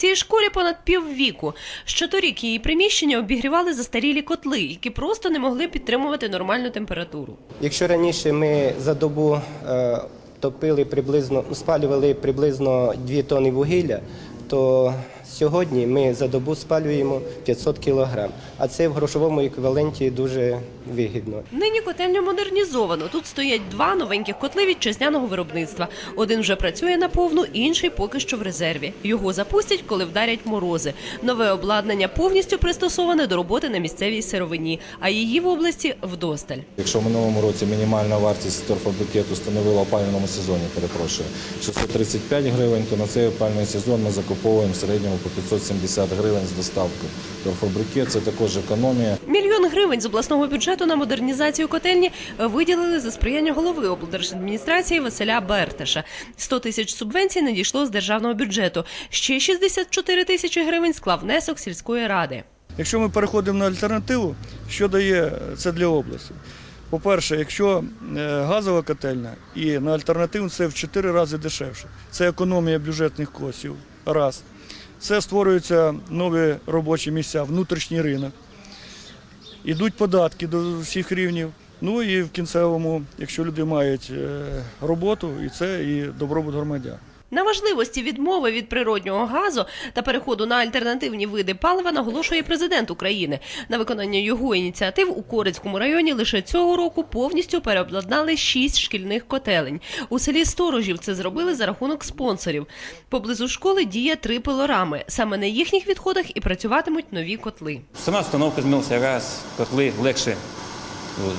Цій школі понад піввіку. Щоторік її приміщення обігрівали застарілі котли, які просто не могли підтримувати нормальну температуру. Якщо раніше ми за добу е, топили приблизно, спалювали приблизно 2 тонни вугілля, то сьогодні ми за добу спалюємо 500 кілограм. А це в грошовому еквіваленті дуже вигідно. Нині котельню модернізовано. Тут стоять два новеньких котли вітчизняного виробництва. Один вже працює наповну, інший поки що в резерві. Його запустять, коли вдарять морози. Нове обладнання повністю пристосоване до роботи на місцевій сировині, а її в області вдосталь. Якщо в минулому році мінімальна вартість торфобрикету становила в опалювальному сезоні, перепрошую, 635 гривень, то на цей опалювальний сезон ми закуповуємо в середньому по 570 гривень з доставкою. Торфобрикет – це також економія. Мільйон гривень з обласного бюджету на модернізацію котельні виділили за сприяння голови облдержадміністрації Василя Берташа. 100 тисяч субвенцій надійшло з державного бюджету. Ще 64 тисячі гривень склав внесок сільської ради. Якщо ми переходимо на альтернативу, що дає це для області? По-перше, якщо е, газова котельня і на альтернативу це в 4 рази дешевше. Це економія бюджетних коштів. Раз. Це створюються нові робочі місця, внутрішній ринок. Ідуть податки до всіх рівнів. Ну і в кінцевому, якщо люди мають е, роботу, і це і добробут громадян. На важливості відмови від природнього газу та переходу на альтернативні види палива наголошує президент України. На виконання його ініціатив у Корецькому районі лише цього року повністю переобладнали шість шкільних котелень. У селі Сторожів це зробили за рахунок спонсорів. Поблизу школи діє три пилорами. Саме на їхніх відходах і працюватимуть нові котли. Сама установка змінилася раз, котли легше ну,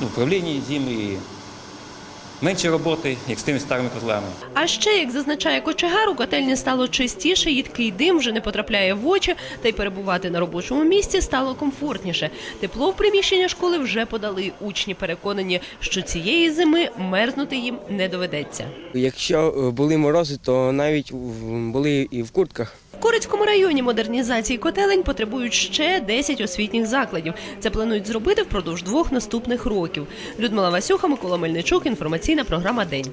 в управлінні зими менше роботи, як з тими старими котлами. А ще, як зазначає кочегар, у котельні стало чистіше, їдкий дим вже не потрапляє в очі, та й перебувати на робочому місці стало комфортніше. Тепло в приміщення школи вже подали. Учні переконані, що цієї зими мерзнути їм не доведеться. Якщо були морози, то навіть були і в куртках. Корицькому районі модернізації котелень потребують ще 10 освітніх закладів. Це планують зробити впродовж двох наступних років. Людмила Васюха, Микола Мельничук. Інформаційна програма День.